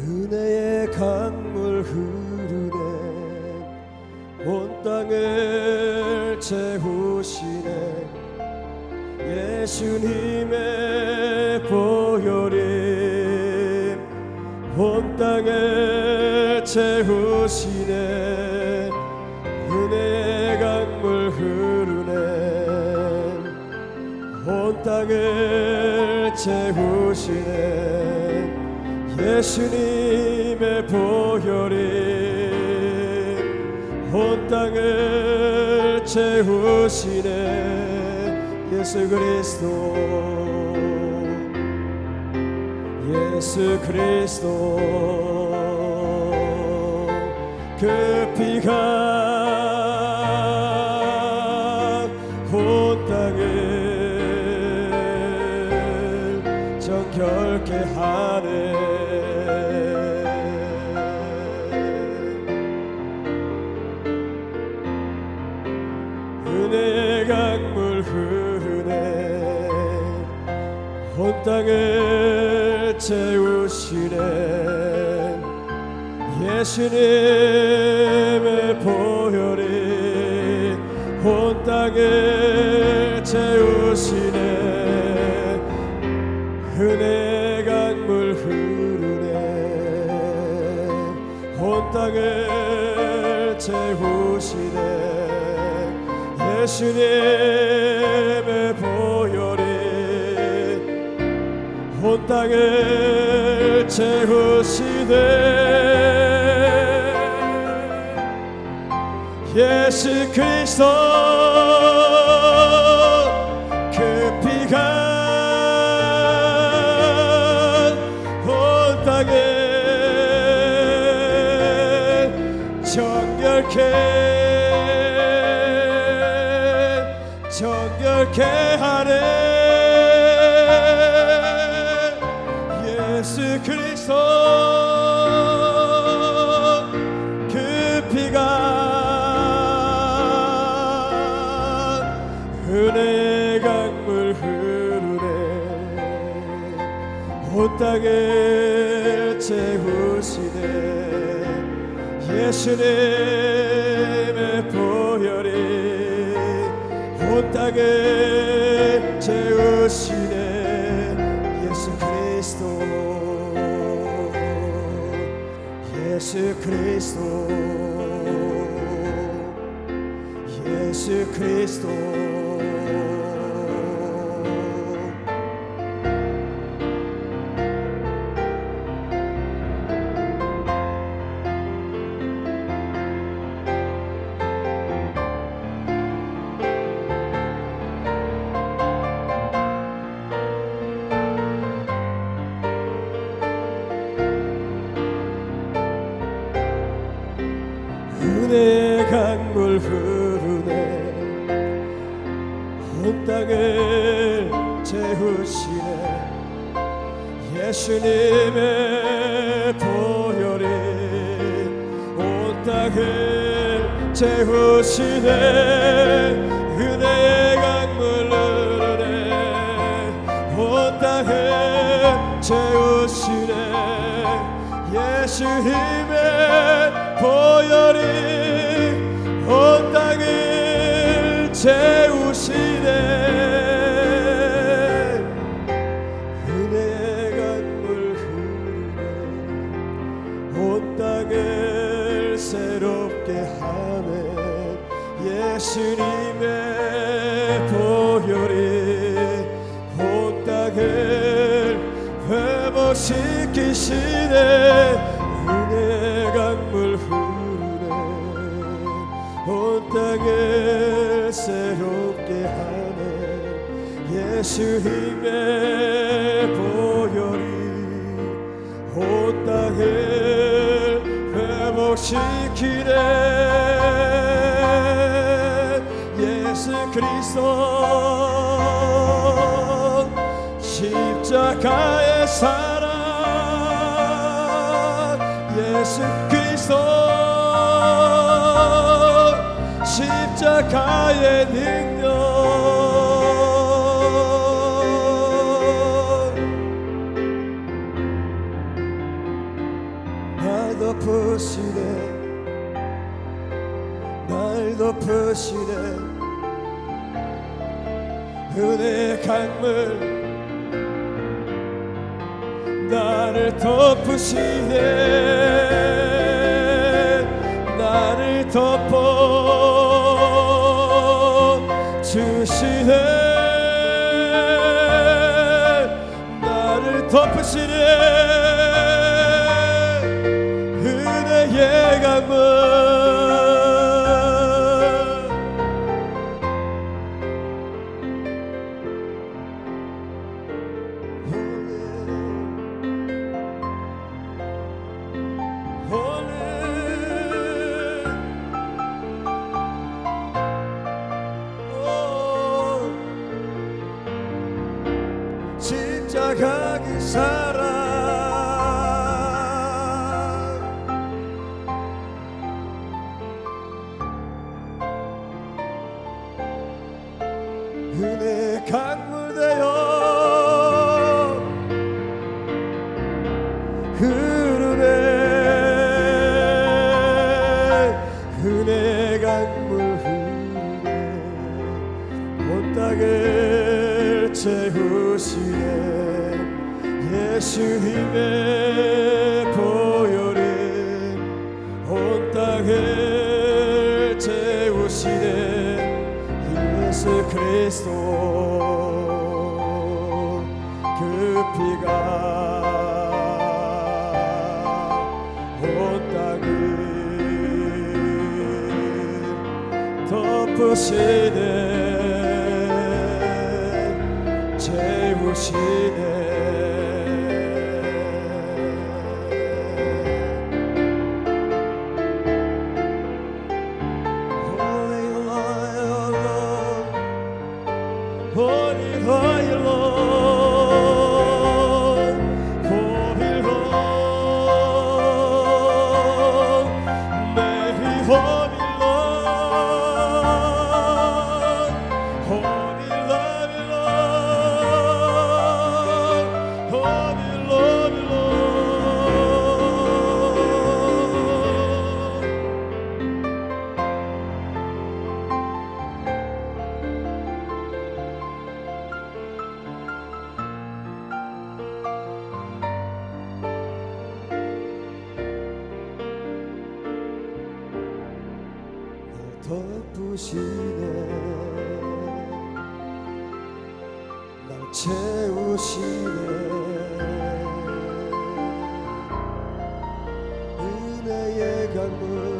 은혜의 강물 흐르네. 온 땅을 채우시네. 예수님의 보혈이 온 땅을 채우시네. 은혜의 강물 흐르네. 온 땅을 채우시네 예수님의 보혈이 온 땅을 채우시네. 예수 그리스도. 예수 그리스도. 그 피가 은혜의 강물 흐르네 온 땅을 채우시네. 예수님의 보혈이 온 땅을 채우시네. 은혜의 강물 흐르네 온 땅을 예수님의 보혈이 온 땅을 채우시네 예수 그리스도 예수 그리스도 그 피가 은혜의 강물 흐르네. 온 땅을 채우시네. 예수님의 보혈이 온 땅을 예수 그리스도 예수 그리스도 땅을 채우시네. 예수님의 보혈이 온 땅을 채우시네. 은혜의 강물 흐르네. 온 땅을 채우시네. 예수님의 보혈이 온 땅을 채우시네 회복시키시네. 은혜의 강물 흐르네. 온 땅을 새롭게 하네. 예수님의 보혈이 온 땅을 회복시키네. 예수 그리스도 십자가의 사랑 예수 그리스도. 십자가의 능력. 날 덮으시네. 날 덮으시네. 은혜 강물. 나를 덮으시네. 나를 덮어 주시네. 나를 덮으시네 십자가의 사랑. 은혜 강물 되어 예수님의 보혈은 온 땅을 채우시네. 예수 그리스도 그 피가 온 땅을 덮으시네. 채우시네 덮으시네. 날 채우시네. 은혜의 강물